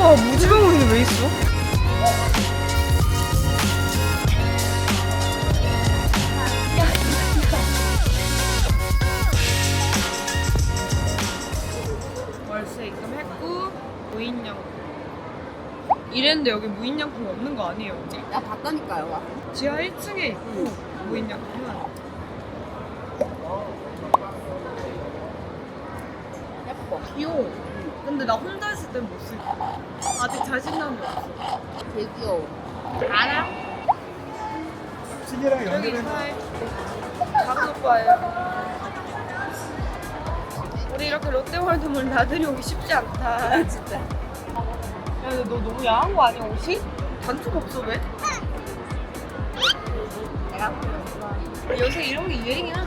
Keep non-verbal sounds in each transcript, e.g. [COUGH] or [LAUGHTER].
와 무지방울이 왜 있어? 월세 입금했고 무인양품 이랬는데 여기 무인양품 없는 거 아니에요? 야 봤다니까요. 와. 지하 1층에 있고 무인양품은 예뻐. 귀여워 근데 나 혼자 있을 땐 못 쓰겠어 아직 자신감이 없어 되게 귀여워. 알아? 시계랑 여기 연결해. 이사해 작은 오빠예요 우리 이렇게 롯데월드몰 나들이 오기 쉽지 않다 진짜. 야 근데 너 너무 야한 거 아니야 옷이? 단추가 없어 왜? 내가 요새 이런 게 유행이야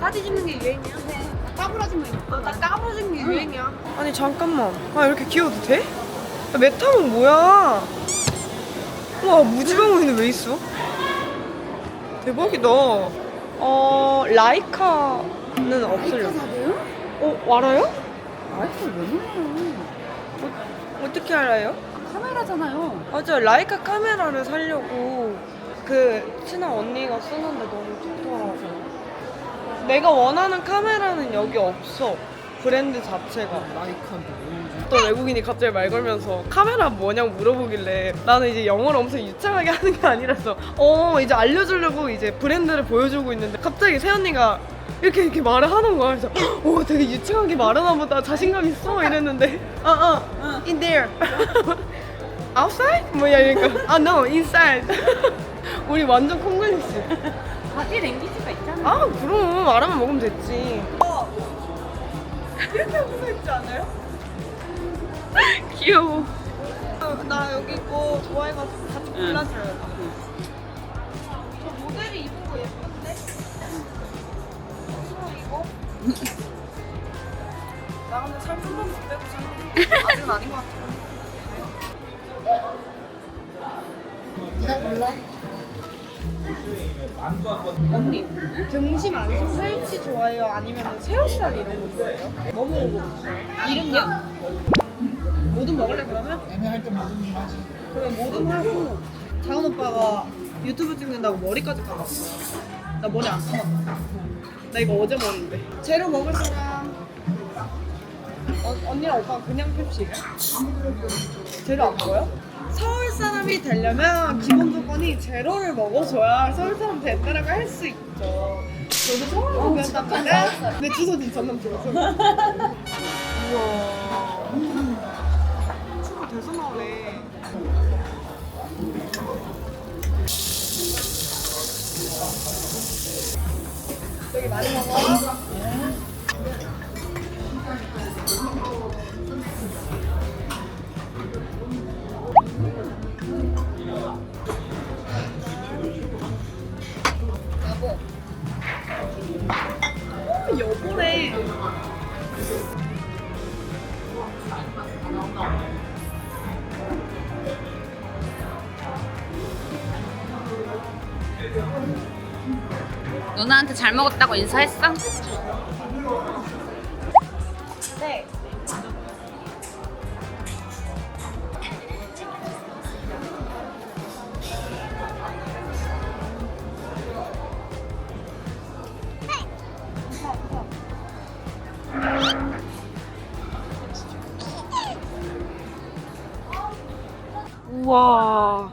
까지 집는 게 유행이야 까불어지면 입고. 어, 딱 까부러진 게 유행이야 아니 잠깐만 아 이렇게 귀여워도 돼? 야, 메타몽 뭐야 우와 무지방울이는 왜 있어? 대박이다 어 라이카는 없으려고 사세요? 어 알아요? 아이고 왜 그래요? 어떻게 알아요? 카메라잖아요. 맞아 라이카 카메라를 사려고 그 친한 언니가 쓰는데 너무 좋더라고 내가 원하는 카메라는 여기 없어. 브랜드 자체가. 라이카인데 어떤 외국인이 갑자기 말 걸면서 카메라 뭐냐고 물어보길래 나는 이제 영어를 엄청 유창하게 [LAUGHS] 하는 게 아니라서 어 이제 알려주려고 이제 브랜드를 보여주고 있는데 갑자기 세언니가 이렇게 이렇게 말을 하는 거야. 그래서 오 되게 유창하게 말하나 보다. 자신감 있어? 이랬는데 아아. In there. [LAUGHS] Outside? 뭐야 이러니까. 아 no inside. [LAUGHS] 우리 완전 콩글리시 바디 랭귀지가 있잖아. 아 그럼 알아만 먹으면 됐지 이렇게 웃어 있지 않아요? 귀여워 나 여기 거 좋아해가지고 같이 골라줘요 저 모델이 입은 거 예쁜데? 어, 이거? [LAUGHS] 나 근데 살 좀만 더 빼고 살는데 아직은 아닌 것 같아 언니 등심 안심 살치 좋아해요? 아니면 새우살 이런 거 좋아해요? 뭐 먹어보고 싶어요? 이름요? 모든 먹을래 그러면? 애매할 때 먹으면 하지. 그러면 모든 하고 장은 오빠가 유튜브 찍는다고 머리까지 감았어 나 머리 안 감았다 나 이거 어제 머리인데 제로 먹을 사람 어, 언니랑 오빠가 그냥 펩시예요? 제로 안 먹어요? 서울 사람이 되려면 기본 조건이 제로를 먹어줘야 서울 사람 된다라고 할 수 있죠. 저도 배웠단 말이야 근데 주소진 전남 들어서 우와. 친구 대서 나오네. 되게 많이 먹어. 누나한테 잘 먹었다고 인사했어? 네. 우와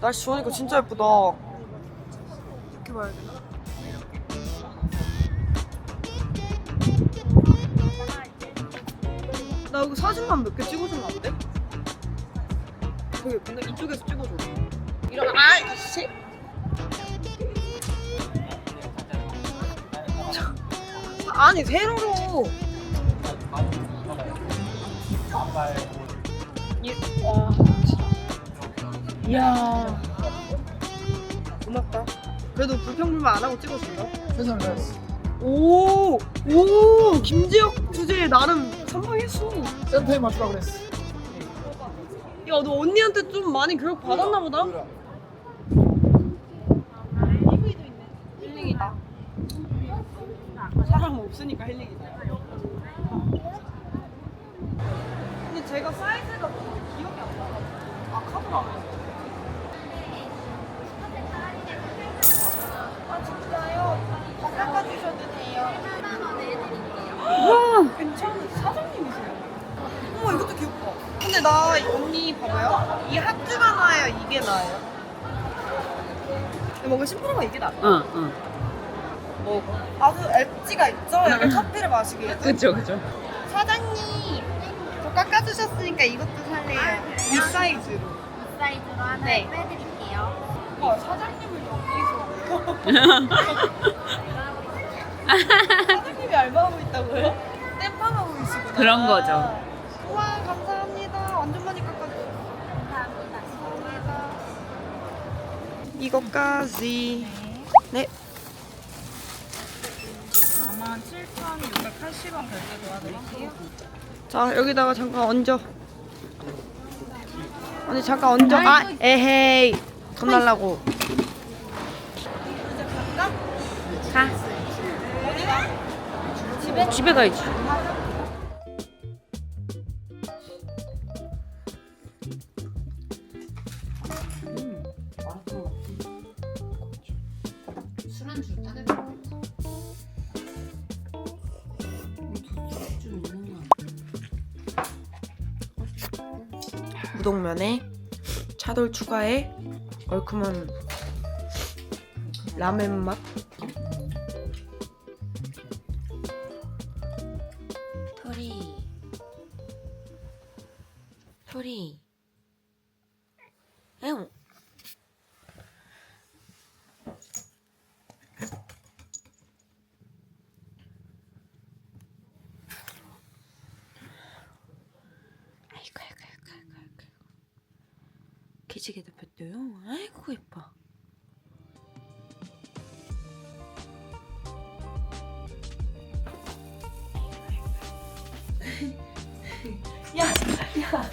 날씨 좋으니까 진짜 예쁘다 되나? 나 여기 사진만 몇 개 찍어줬나 본데? 되게 예쁜데? 이쪽에서 찍어줘 이런 아! 씨! 자, 아니 세로로 이, 와 이야 고맙다 그래도 불평불만 안 하고 찍어준다 최선을 다했어. 오! 오! 김지혁 주제에 나름 선방했어 센터에 맞추라 그랬어. 야, 너 언니한테 좀 많이 교육 받았나 보다? 힐링이다. 사람 없으니까 힐링이다. 근데 제가 사이즈가 기억이 안 나가지고. 아, 카드가 안나 나 언니 봐봐요. 이 하트가 나아요? 이게 나아요? 뭔가 심플한 거 이게 나아. 응, 응. 뭐 아주 엣지가 있죠? 약간 커피를 마시기에도. 그죠, 그죠. 사장님, 저 깎아주셨으니까 이것도 살래요. 이 사이즈로. 사이즈로 하나 네. 빼드릴게요. 와, 사장님을 여기서. [LAUGHS] 사장님이 알바하고 있다고요? 땜빵하고 계시구나. 그런 거죠. 이것까지. 네. 47,680원 결제 도와드릴게요. 자, 여기다가 잠깐 얹어. 언니 잠깐 얹어. 아, 에헤이. 돈 달라고. 가. 집에? 집에 가야지. 우동면에 차돌 추가에 얼큰한 라멘 맛. 토리. 토리. 응 아이고 아이고 아이고 아이고 아이고 기지개도 폈대요. 아이고 예뻐. 야, 야,